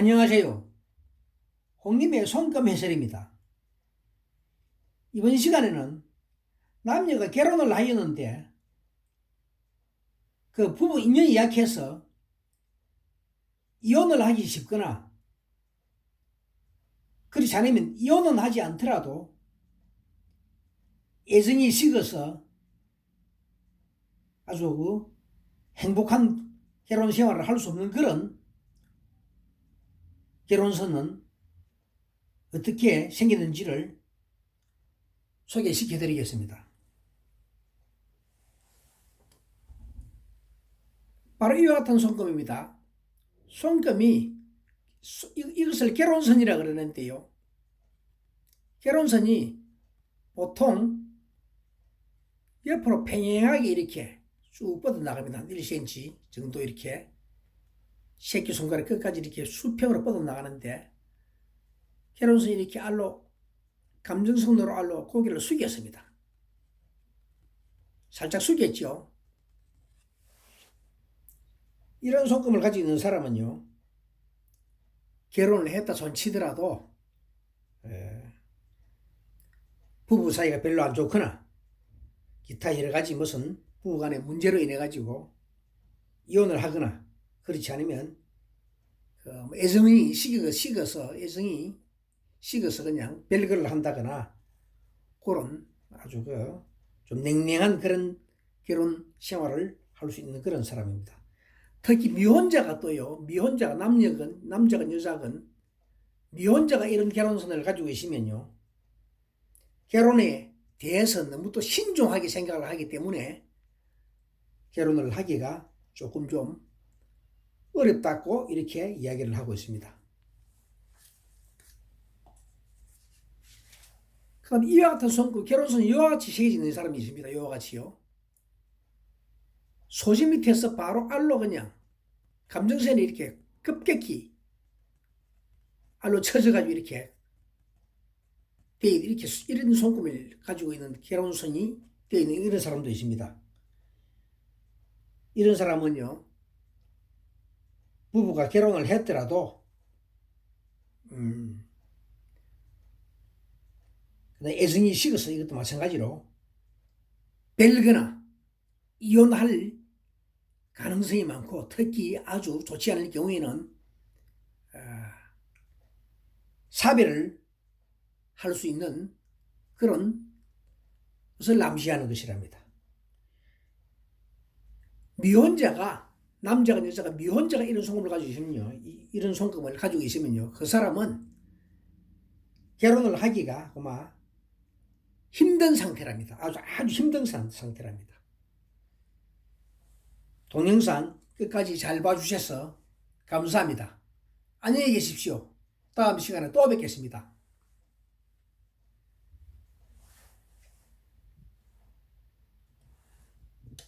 안녕하세요. 홍님의 손금 해설입니다. 이번 시간에는 남녀가 결혼을 하였는데 그 부부 인연이 약해서 이혼을 하기 쉽거나 그렇지 않으면 이혼은 하지 않더라도 애정이 식어서 아주 그 행복한 결혼 생활을 할 수 없는 그런 결혼선은 어떻게 생기는지를 소개시켜 드리겠습니다. 바로 이와 같은 손금입니다. 손금이 이것을 결혼선이라 그러는데요. 결혼선이 보통 옆으로 평행하게 이렇게 쭉 뻗어 나갑니다. 한 1cm 정도 이렇게 새끼 손가락 끝까지 이렇게 수평으로 뻗어 나가는데 결혼선이 이렇게 알로 감정선으로 알로 고개를 숙였습니다. 살짝 숙였죠. 이런 손금을 가지고 있는 사람은요. 결혼을 했다 손치더라도 에, 부부 사이가 별로 안 좋거나 기타 여러 가지 무슨 부부간의 문제로 인해 가지고 이혼을 하거나 그렇지 않으면 그 애정이 식어, 식어서 애정이 식어서 그냥 별거를 한다거나 그런 아주 그 좀 냉랭한 그런 결혼 생활을 할 수 있는 그런 사람입니다. 특히 미혼자가 또요, 미혼자가 남녀건 남자건 여자건 미혼자가 이런 결혼선을 가지고 계시면요, 결혼에 대해서 너무 또 신중하게 생각을 하기 때문에 결혼을 하기가 조금 좀 어렵다고 이렇게 이야기를 하고 있습니다. 그럼 이와 같은 손금, 결혼선 이와 같이 새겨지는 사람이 있습니다. 이와 같이요. 소지 밑에서 바로 알로 그냥 감정선이 이렇게 급격히 알로 쳐져가지고 이렇게 돼 이렇게 수- 이런 손금을 가지고 있는 결혼선이 되어 있는 이런 사람도 있습니다. 이런 사람은요 부부가 결혼을 했더라도 음, 애정이 식어서 이것도 마찬가지로 별거나 이혼할 가능성이 많고 특히 아주 좋지 않을 경우에는 아, 사별을 할 수 있는 그런 것을 남시하는 것이랍니다. 미혼자가 남자가 여자가 미혼자가 이런 송금을 가지고 있으면요, 이- 이런 송금을 가지고 있으면요, 그 사람은 결혼을 하기가 아마 힘든 상태랍니다. 아주 아주 힘든 상- 상태랍니다. 동영상 끝까지 잘 봐주셔서 감사합니다. 안녕히 계십시오. 다음 시간에 또 뵙겠습니다.